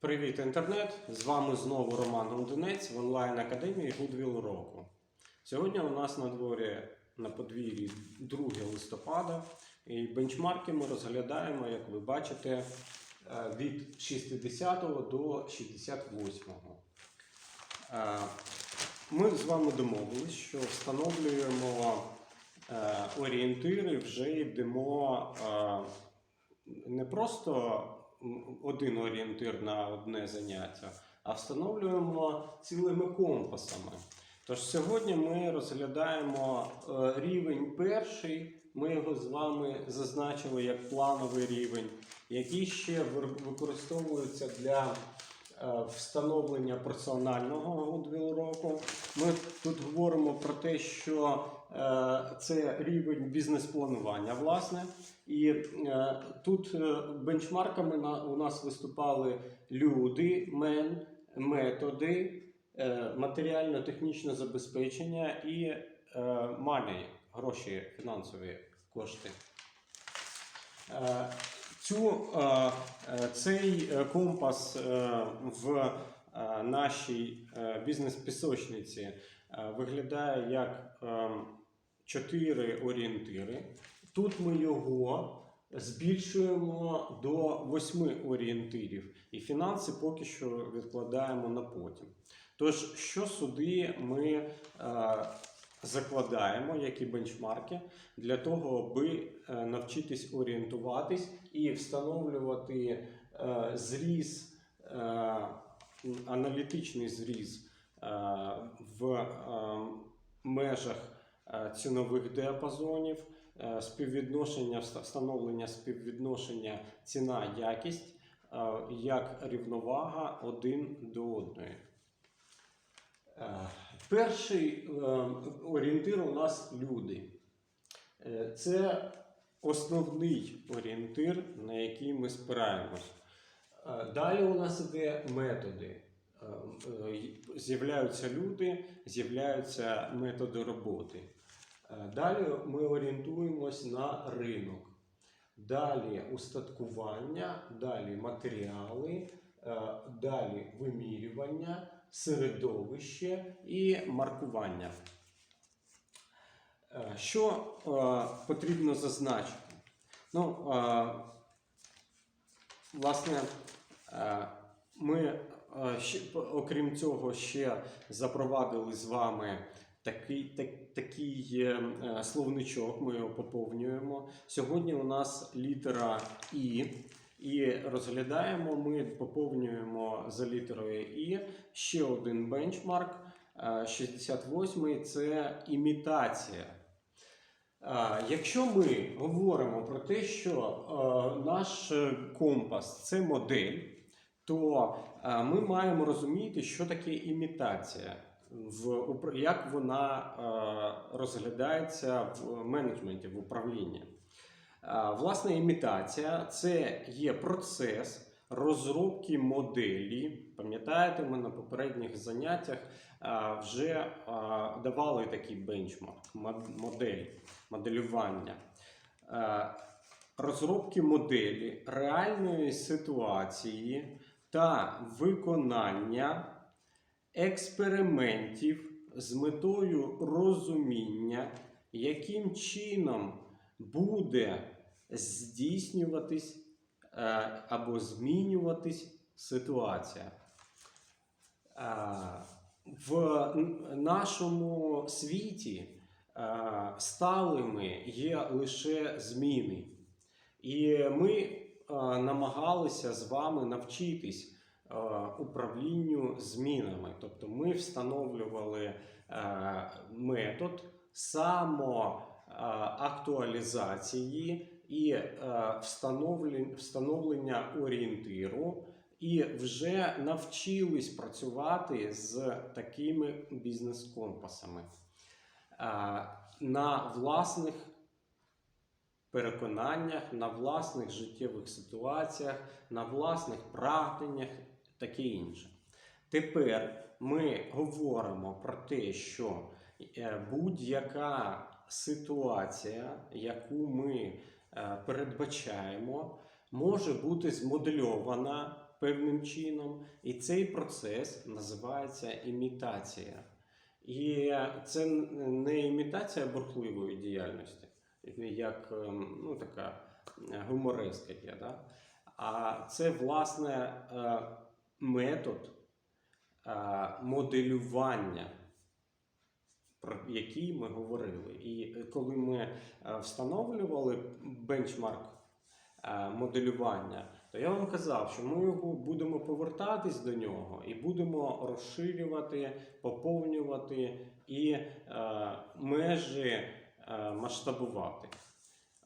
Привіт, інтернет! З вами знову Роман Гондинець в онлайн-академії Goodwill року. Сьогодні у нас на дворі на подвір'ї 2 листопада, і бенчмарки ми розглядаємо, як ви бачите, е, від 60 до 68. Е, Ми з вами домовились, що встановлюємо е, орієнтири, вже йдемо не просто один орієнтир на одне заняття, а встановлюємо цілими компасами. Тож сьогодні ми розглядаємо е, рівень перший. Ми його з вами зазначили як плановий рівень, який ще використовується для е, встановлення персонального року. Ми тут говоримо про те, що це рівень бізнес-планування, власне. І е, тут е, бенчмарками у нас виступали люди, мен, методи, е, матеріально-технічне забезпечення і е, money, гроші, фінансові кошти. Е, Цю, е, е, цей е, компас е, в е, нашій е, бізнес-пісочниці е, виглядає як чотири орієнтири. Тут ми його збільшуємо до восьми орієнтирів, і фінанси поки що відкладаємо на потім. Тож, що сюди ми е, закладаємо, які бенчмарки, для того, аби е, навчитись орієнтуватись і встановлювати е, зріз, е, аналітичний зріз е, в е, межах цінових діапазонів, е, співвідношення, встановлення співвідношення ціна-якість е, як рівновага один до одної. Е, Перший е, орієнтир у нас люди. Е, Це основний орієнтир, на який ми спираємось. Е, Далі у нас іде методи. Е, е, З'являються люди, з'являються методи роботи. Е, Далі ми орієнтуємось на ринок. Далі устаткування, далі матеріали, е, далі вимірювання, середовище і маркування. Е, Що потрібно зазначити? Ну, власне, ми, окрім цього, ще запровадили з вами такий, так, такий е, е, словничок, ми його поповнюємо. Сьогодні у нас літера І. І розглядаємо, ми поповнюємо за літерою І ще один бенчмарк. е, 68 це імітація. Е, Якщо ми говоримо про те, що е, наш е, компас це модель, то е, ми маємо розуміти, що таке імітація, в, як вона е, розглядається в менеджменті, в управлінні. Е, Власне, імітація це є процес розробки моделі. Пам'ятаєте, ми на попередніх заняттях е, вже давали такий бенчмарк, модель, моделювання. Розробки моделі реальної ситуації та виконання експериментів з метою розуміння, яким чином буде здійснюватись е, або змінюватись ситуація. Е, В нашому світі е, сталими є лише зміни. І ми намагалися з вами навчитись управлінню змінами. Тобто ми встановлювали е, метод самоактуалізації і е, встановлення орієнтиру, і вже навчились працювати з такими бізнес-компасами е, на власних переконаннях, на власних життєвих ситуаціях, на власних прагненнях, таке інше. Тепер ми говоримо про те, що е, будь-яка ситуація, яку ми е, передбачаємо, може бути змодельована певним чином. І цей процес називається імітація. І це не імітація бурхливої діяльності, як ем, ну, така е, гумореска да? а це власне е, метод е, моделювання, про який ми говорили. І коли ми е, встановлювали бенчмарк е, моделювання, то я вам казав, що ми його будемо повертатись до нього і будемо розширювати, поповнювати і е, межі е, масштабувати.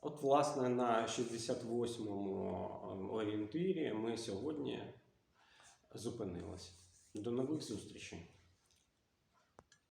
От, власне, на 68-му орієнтирі ми сьогодні зупинилися. До нових зустрічей!